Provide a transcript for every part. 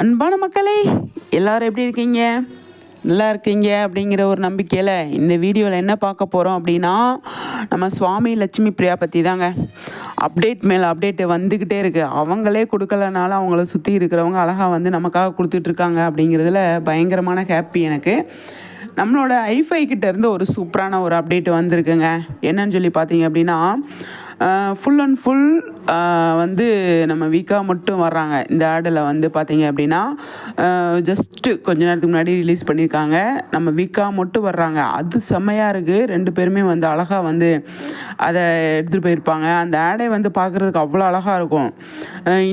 அன்பான மக்களே எல்லோரும் எப்படி இருக்கீங்க? நல்லா இருக்கீங்க அப்படிங்கிற ஒரு நம்பிக்கையில் இந்த வீடியோவில் என்ன பார்க்க போகிறோம் அப்படின்னா நம்ம சுவாமி லட்சுமி பிரியா பற்றி தாங்க அப்டேட் மேலே அப்டேட்டு வந்துக்கிட்டே இருக்குது அவங்களே கொடுக்கலனால அவங்கள சுற்றி இருக்கிறவங்க அழகாக வந்து நமக்காக கொடுத்துட்ருக்காங்க அப்படிங்கிறதுல பயங்கரமான ஹாப்பி எனக்கு. நம்மளோட ஐஃபை கிட்டேருந்து ஒரு சூப்பரான ஒரு அப்டேட் வந்திருக்குங்க. என்னன்னு சொல்லி பார்த்தீங்க அப்படின்னா ஃபுல் அண்ட் ஃபுல் வந்து நம்ம வீக்காக மட்டும் வர்றாங்க. இந்த ஆடில் வந்து பார்த்தீங்க அப்படின்னா ஜஸ்ட்டு கொஞ்ச நேரத்துக்கு முன்னாடி ரிலீஸ் பண்ணியிருக்காங்க. நம்ம வீக்காக மட்டும் வர்றாங்க. அது செம்மையாக இருக்குது ரெண்டு பேருமே வந்து அழகாக வந்து அதை எடுத்துகிட்டு போயிருப்பாங்க. அந்த ஆடை வந்து பார்க்குறதுக்கு அவ்வளோ அழகாக இருக்கும்.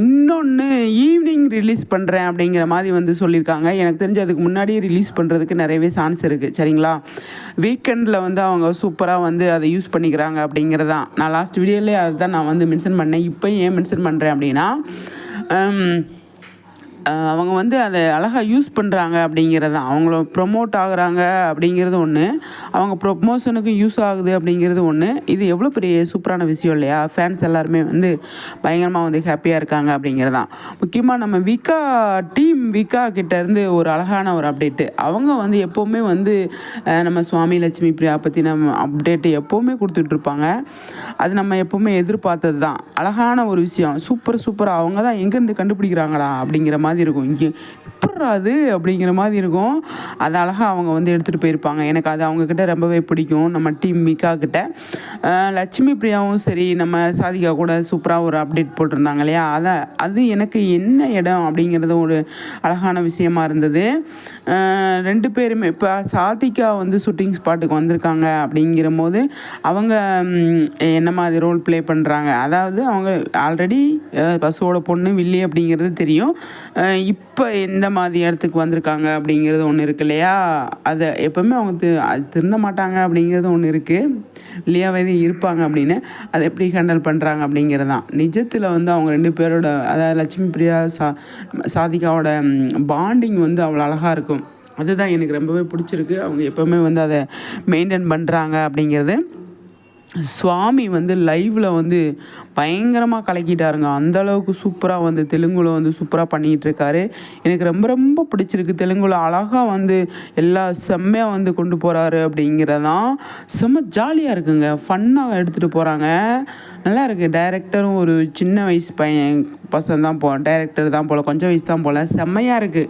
இன்னொன்று ஈவினிங் ரிலீஸ் பண்ணுறேன் அப்படிங்கிற மாதிரி வந்து சொல்லியிருக்காங்க. எனக்கு தெரிஞ்சு அதுக்கு முன்னாடியே ரிலீஸ் பண்ணுறதுக்கு நிறையவே சான்ஸ் இருக்குது சரிங்களா? வீக்கெண்டில் வந்து அவங்க சூப்பராக வந்து அதை யூஸ் பண்ணிக்கிறாங்க அப்படிங்கிறது தான் நான் லாஸ்ட் வீடியோலேயே அதை தான் நான் வந்து மென்ஷன் பண்ணேன். இப்போ ஏன் மென்ஷன் பண்ணுறேன் அப்படின்னா அவங்க வந்து அதை அழகாக யூஸ் பண்ணுறாங்க அப்படிங்கிறது தான். அவங்கள ப்ரொமோட் ஆகுறாங்க அப்படிங்கிறது ஒன்று அவங்க ப்ரொமோஷனுக்கு யூஸ் ஆகுது அப்படிங்கிறது ஒன்று இது எவ்வளோ பெரிய சூப்பரான விஷயம் இல்லையா? ஃபேன்ஸ் எல்லாருமே வந்து பயங்கரமாக வந்து ஹாப்பியாக இருக்காங்க அப்படிங்கிறது தான். முக்கியமாக நம்ம விகா டீம் விகா கிட்டேருந்து ஒரு அழகான ஒரு அப்டேட்டு அவங்க வந்து எப்போவுமே வந்து நம்ம சுவாமி லட்சுமி பிரியா பற்றி நம்ம அப்டேட்டு எப்போவுமே கொடுத்துட்ருப்பாங்க அது நம்ம எப்போவுமே எதிர்பார்த்தது தான். அழகான ஒரு விஷயம். சூப்பர் சூப்பராக அவங்க தான் எங்கேருந்து கண்டுபிடிக்கிறாங்களா அப்படிங்கிற மாதிரி இருக்கும் இங்கே எப்பட்றா அது அப்படிங்கிற மாதிரி இருக்கும். அது அழகாக அவங்க வந்து எடுத்துகிட்டு போயிருப்பாங்க. எனக்கு அது அவங்கக்கிட்ட ரொம்பவே பிடிக்கும். நம்ம டீம் மிகா கிட்ட. லட்சுமி பிரியாவும் சரி நம்ம சாதிகா கூட சூப்பராக ஒரு அப்டேட் போட்டிருந்தாங்க இல்லையா? அதை அது எனக்கு என்ன இடம் அப்படிங்கிறது ஒரு அழகான விஷயமா இருந்தது. ரெண்டு பேருமே இப்போ சாதிகா வந்து ஷூட்டிங் ஸ்பாட்டுக்கு வந்திருக்காங்க அப்படிங்கிற போது அவங்க என்ன மாதிரி ரோல் ப்ளே பண்ணுறாங்க அதாவது அவங்க ஆல்ரெடி பசுவோட பொண்ணு வில்லி அப்படிங்கிறது தெரியும். இப்போ எந்த மாதிரி இடத்துக்கு வந்திருக்காங்க அப்படிங்கிறது ஒன்று இருக்கு இல்லையா? அதை எப்போவுமே அவங்க தி- அது திருந்த மாட்டாங்க அப்படிங்கிறது ஒன்று இருக்குது இல்லையாவே இருப்பாங்க அப்படின்னு. அதை எப்படி ஹேண்டில் பண்ணுறாங்க அப்படிங்கிறது தான். நிஜத்தில் வந்து அவங்க ரெண்டு பேரோட அதாவது லட்சுமி பிரியா சா சாதிகாவோட பாண்டிங் வந்து அவ்வளோ அழகாக இருக்கும். அதுதான் எனக்கு ரொம்பவே பிடிச்சிருக்கு. அவங்க எப்போவுமே வந்து அதை மெயின்டைன் பண்ணுறாங்க அப்படிங்கிறது. சுவாமி வந்து லைவில் வந்து பயங்கரமாக கலக்கிட்டாருங்க. அந்த அளவுக்கு சூப்பராக வந்து தெலுங்குல வந்து சூப்பராக பண்ணிகிட்டு இருக்காரு எனக்கு ரொம்ப ரொம்ப பிடிச்சிருக்கு. தெலுங்குல அழகாக வந்து எல்லா செம்மையாக வந்து கொண்டு போகிறாரு அப்படிங்கிறதான். செம்ம ஜாலியாக இருக்குங்க. ஃபன்னாக எடுத்துகிட்டு போகிறாங்க நல்லா இருக்குது டைரக்டரும் ஒரு சின்ன வயசு பையன் பசங்க தான் போ டைரக்டர் தான் போல் கொஞ்சம் வயசு தான் போல். செம்மையாக இருக்குது